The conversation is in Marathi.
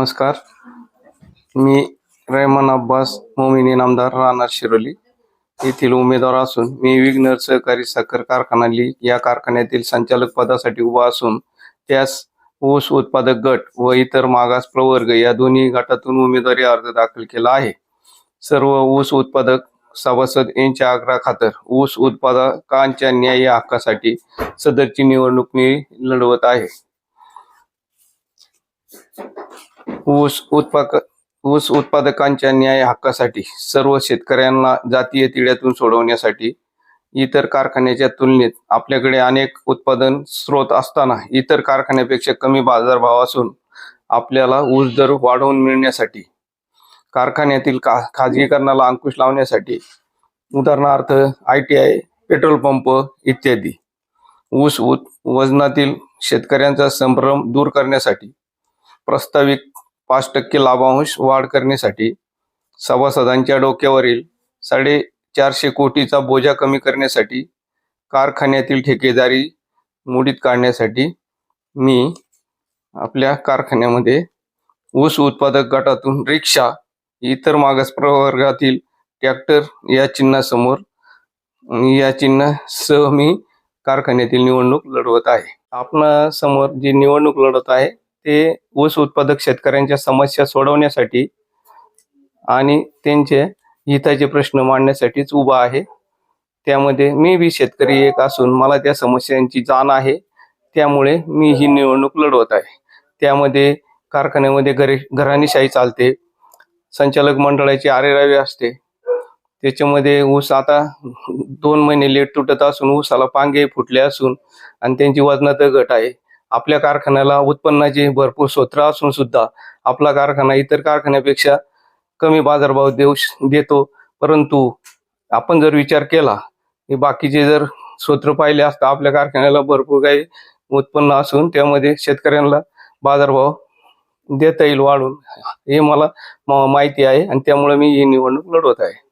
नमस्कार. मी रेहमान अब्बास मोमिनी नामदार राहणार शिरोली. येथील उमेदवार असून मी विघ्नर सहकारी साखर कारखाना ली या कारखान्यातील संचालक पदासाठी उभा असून त्यास ऊस उत्पादक गट व इतर मागास प्रवर्ग या दोन्ही गटातून उमेदवारी अर्ज दाखल केला आहे. सर्व ऊस उत्पादक सभासद यांच्या आग्रहाखातर ऊस उत्पादकांच्या न्याय हक्कासाठी सदरची निवडणूक मी लढवत आहे. ऊस उत्पादक ऊस उत्पादकांच्या न्याय हक्कासाठी सर्व शेतकऱ्यांना जातीय तिड्यातून सोडवण्यासाठी इतर कारखान्याच्या तुलनेत आपल्याकडे अनेक उत्पादन स्रोत असताना इतर कारखान्यापेक्षा कमी बाजारभाव असून आपल्याला ऊस दर वाढवून मिळण्यासाठी कारखान्यातील का खाजगीकरणाला अंकुश लावण्यासाठी उदाहरणार्थ I T I petrol pump इत्यादी. ऊस उत वजनातील शेतकऱ्यांचा संभ्रम दूर करण्यासाठी प्रस्तावित पाच टक्के लाभांश वाढ करण्यासाठी सभासदांच्या डोक्यावरील साडेचारशे कोटीचा बोजा कमी करण्यासाठी कारखान्यातील ठेकेदारी मोडीत काढण्यासाठी मी आपल्या कारखान्यामध्ये ऊस उत्पादक गटातून रिक्षा इतर मागास प्रवर्गातील ट्रॅक्टर या चिन्हासमोर या चिन्हासह मी कारखान्यातील निवडणूक लढवत आहे. आपणा समोर जी निवडणूक लढत आहे ते ऊस उत्पादक शेतकऱ्यांच्या समस्या सोडवण्यासाठी आणि त्यांचे हिताचे प्रश्न मांडण्यासाठीच उभा आहे. त्यामध्ये मी बी शेतकरी एक असून मला त्या समस्यांची जाण आहे. त्यामुळे मी ही निवडणूक लढवत आहे. त्यामध्ये कारखान्यामध्ये घरे घराणीशाही चालते. संचालक मंडळाची आरेरावी असते. त्याच्यामध्ये ऊस आता दोन महिने लेट तुटत असून ऊसाला पांगे फुटले असून आणि त्यांची वजनात घट आहे. आपल्या कारखान्याला उत्पन्नाचे भरपूर स्रोत असून सुद्धा आपला कारखाना इतर कारखान्यापेक्षा कमी बाजारभाव देऊ देतो. परंतु आपण जर विचार केला की बाकीचे जर सूत्र पाहिले असता आपल्या कारखान्याला भरपूर काही उत्पन्न असून त्यामध्ये शेतकऱ्यांना बाजारभाव देता येईल वाढून. हे मला माहिती आहे आणि त्यामुळे मी ही निवडणूक लढवत आहे.